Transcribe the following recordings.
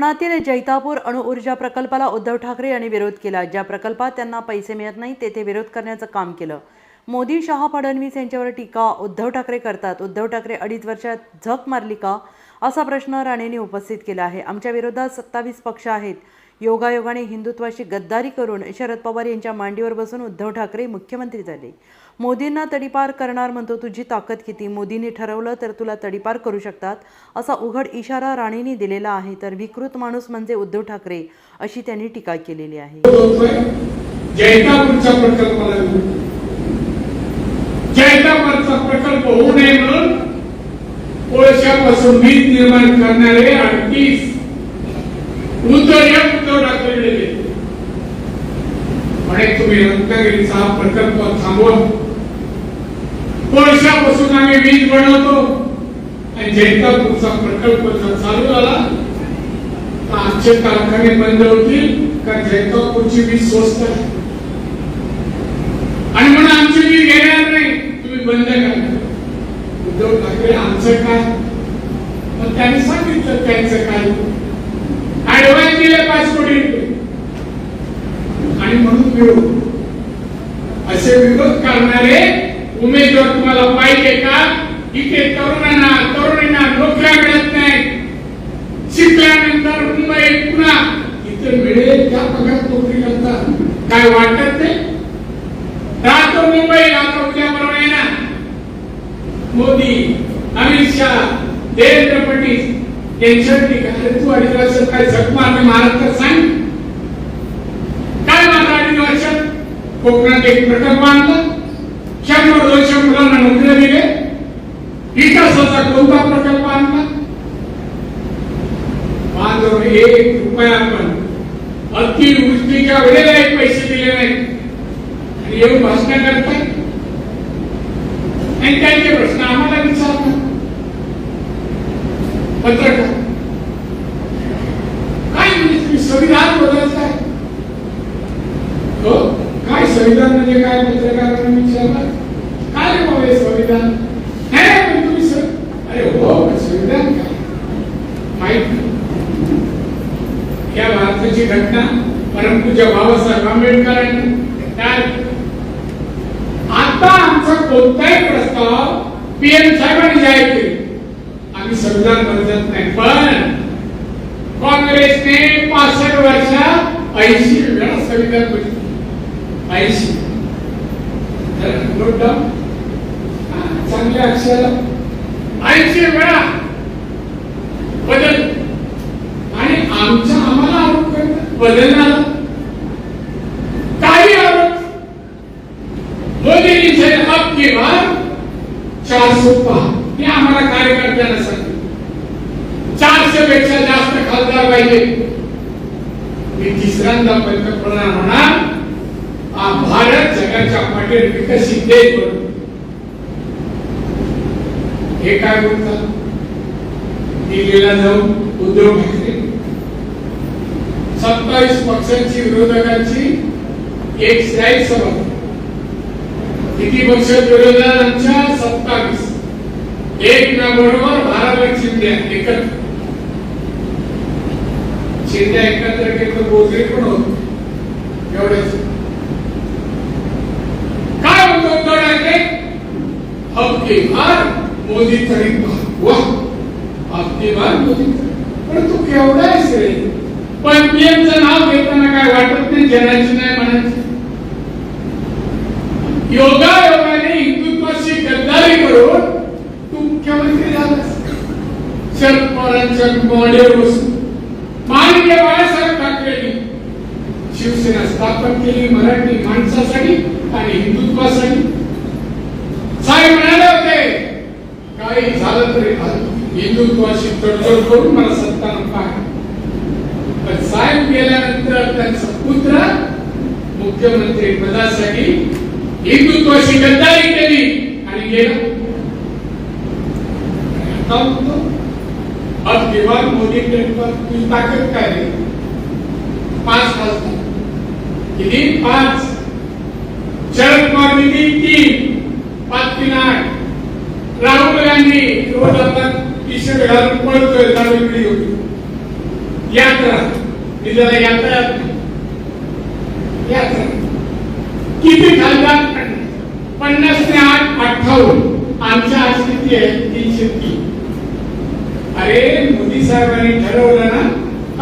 कोकणातील जैतापूर अणुऊर्जा प्रकल्पाला उद्धव ठाकरे यांनी विरोध केला. ज्या प्रकल्पात त्यांना पैसे मिळत नाही तेथे विरोध करण्याचं काम केलं. मोदी शहा फडणवीस यांच्यावर टीका उद्धव ठाकरे करतात. उद्धव ठाकरे अडीच वर्षात झक मारली का? असा प्रश्न राणेंनी उपस्थित केला आहे. आमच्या विरोधात सत्तावीस पक्ष आहेत. योगायोगाने हिंदुत्वाशी गद्दारी करून शरद पवार यांच्या मांडीवर बसून उद्धव ठाकरे मुख्यमंत्री झाले. मोदींना तडीपार करणार म्हणतो तुझी ताकद किती? मोदींनी ठरवलं तर तुला तडीपार करू शकतात. असा उघड इशारा राणेंनी दिलेला आहे. तर विकृत माणूस म्हणजे उद्धव ठाकरे अशी त्यांनी टीका केलेली आहे. प्रकल्प होऊ नये म्हणून निर्माण करणारे अडतीस उद्धव ठाकरे तुम्ही रत्नागिरीचा प्रकल्प थांबवून कोळशापासून आम्ही वीज बनवतो. आणि जैतापूरचा प्रकल्प जर चालू झाला तर आमचे कारखाने बंद होतील कारण जैतापूरची वीज स्वस्त आहे? आणि म्हणून आमची वीज घेणार नाही. तुम्ही बंद करा. उद्धव ठाकरे आमचं काय? मग त्यांनी सांगितलं त्यांचं काय? ऍडव्हान्स दिले पाच कोटी रुपये. आणि म्हणून विरोध असे विरोध करणारे उमेदवार तुम्हाला पाहिजे का? इथे तरुणांना तरुणींना नोकऱ्या मिळत नाही. शिकल्यानंतर मुंबई पुन्हा इथे मिळेल त्या पगार नोकरी करतात काय वाटत नाही? राहतो मुंबई आता उद्या परवा येणार मोदी अमित शहा देवेंद्र फडणवीस यांच्यावर काय तू अडीच वर्षात काय झक मारणे महाराष्ट्रात सांग. काय माझा अडीच वर्षात कोकणात एक प्रकल्प आणला. शंभर दोनशे मुलांना नोकऱ्या दिले. विकासाचा कोणता प्रकल्प आणला? माझ्यावर एक रुपया पण अतिवृष्टीच्या वेळेला एक पैसे दिले नाही आणि येऊन भाषण करताय? आणि त्यांचे प्रश्न आम्हाला विचारतात. पत्रकार काय म्हणजे तुम्ही संविधान बदलताय? हो, काय संविधान म्हणजे काय? पत्रकारांना विचारलं? हे संविधान नाही तुम्ही सं- अरे हो संविधान काय माहीत या भारताची घटना परमपूज्य बाबासाहेब आंबेडकरांनी तयार आता आमचा कोणताही प्रस्ताव पीएम साहेबांनी जाहीर केले आम्ही संविधान बदलत नाही पण काँग्रेसने पासष्ट वर्षात ऐंशी वेळा संविधान बदल ऐंशी नोट डाऊन चांगल्या अक्षर ऐंशी वेळा बदल. आणि आमच्या आम्हाला आरोप करतात बदलणार. काही आरोप मोदी जे अब की बार चार सौ पहा. हे आम्हाला कार्यकर्त्यांना सांगितलं. चारशे पेक्षा जास्त खासदार पाहिजे. मी तिसऱ्यांदा पंतप्रधान होणार. हा भारत जगाच्या पाठीवर विकसित देश बनवू. हे काय म्हणतात? दिल्लीला जाऊन उद्धव ठाकरे सत्तावीस पक्षांची विरोधकांची एक स्थायी सभा किती पक्ष विरोधकांच्या? सत्तावीस. एक ना बरोबर भारत शिंदे एकत्र. शिंदे एकत्र केलं बोजरे पण होत. एवढेच. काय होतं? उद्धव ठाकरे? हप्ते मोदी तरी वाह हप्ते भार मोदी परंतु केवढा आहेस पण पीएमचं नाव घेताना काय वाटत नाही जनाची नाही म्हणायची? योगा योगाने हिंदुत्वाशी गद्दारी करून तू मुख्यमंत्री झालास. शरद पवारांच्या मॉडेल बसून माननीय बाळासाहेब ठाकरेंनी शिवसेना स्थापन केली मराठी माणसासाठी आणि हिंदुत्वासाठी. साहेब काही झालं तरी हिंदुत्वाशी तडजोड करून मला सत्ता नको आहे. पण साहेब गेल्यानंतर त्यांचा पुत्र मुख्यमंत्री पदासाठी हिंदुत्वाशी गद्दारी केली आणि गेला. आता म्हणतो अब दिवार मोदी टेम्पर तुझी ताकद काय रे पाच खासदार किती? पाच. शरद पवार निधी तीन पाच तीन आठ राहुल गांधी रोज आता टी शर्ट घालून पळतोय चालू पिढी होती. यात्रा. मी यात्रा यात्रा. किती खासदार पन्नास ते आठ अठ्ठावन्न. आमच्या आज किती आहे? तीनशे तीन. अरे मोदी साहेबांनी ठरवलं ना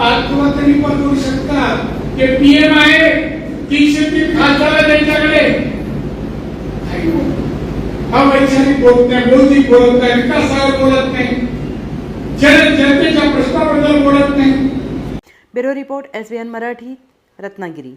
आज तुला तरी पण करू शकतात. ते पीएम आहे. तीनशे तीन खासदार त्यांच्याकडे. काही हा वैचारिक बोलत नाही बौद्धिक बोलत नाही विकासावर बोलत नाही. जन जनतेच्या प्रश्नाबद्दल बोलत नाही. Bureau report S Marathi Ratnagiri.